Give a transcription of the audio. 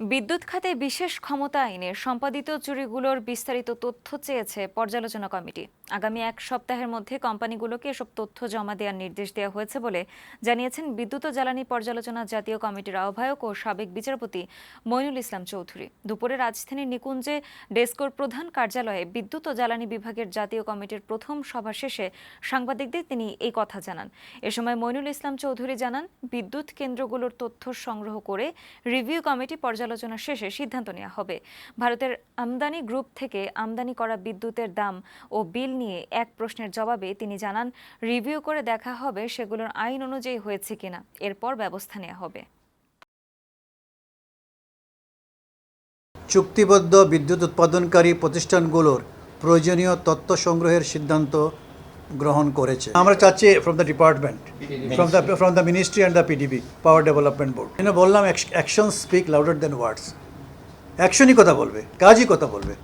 বিদ্যুৎ খাতে বিশেষ ক্ষমতা আইনে সম্পাদিত চুরিগুলোর বিস্তারিত তথ্য চেয়েছে পর্যালোচনা কমিটি। আগামী এক সপ্তাহের মধ্যে কোম্পানিগুলোকে এসব তথ্য জমা দেওয়ার নির্দেশ দেওয়া হয়েছে বলে জানিয়েছেন বিদ্যুৎ ও জ্বালানি পর্যালোচনা জাতীয় কমিটির আহ্বায়ক ও সাবেক বিচারপতি মইনুল ইসলাম চৌধুরী। দুপুরে রাজধানীর নিকুঞ্জে ডেস্কোর প্রধান কার্যালয়ে বিদ্যুৎ ও জ্বালানি বিভাগের জাতীয় কমিটির প্রথম সভা শেষে সাংবাদিকদের তিনি এই কথা জানান। এ সময় মইনুল ইসলাম চৌধুরী জানান, বিদ্যুৎ কেন্দ্রগুলোর তথ্য সংগ্রহ করে রিভিউ কমিটি পর্যালোচনা শেষে সিদ্ধান্ত নেওয়া হবে। ভারতের আমদানি গ্রুপ থেকে আমদানি করা বিদ্যুতের দাম ও বিল নিয়ে এক প্রশ্নের জবাবে তিনি জানান, রিভিউ করে দেখা হবে সেগুলোর আইন অনুযায়ী হয়েছে কিনা। এরপর ব্যবস্থা নেওয়া হবে। চুক্তিবদ্ধ বিদ্যুৎ উৎপাদনকারী প্রতিষ্ঠানগুলোর প্রয়োজনীয় তথ্য সংগ্রহের সিদ্ধান্ত গ্রহণ করেছে। আমরা চাচ্ছি from the department from the from the ministry and the PDB power development board বললাম action speak louder than words অ্যাকশনই কথা বলবে কাজই কথা বলবে।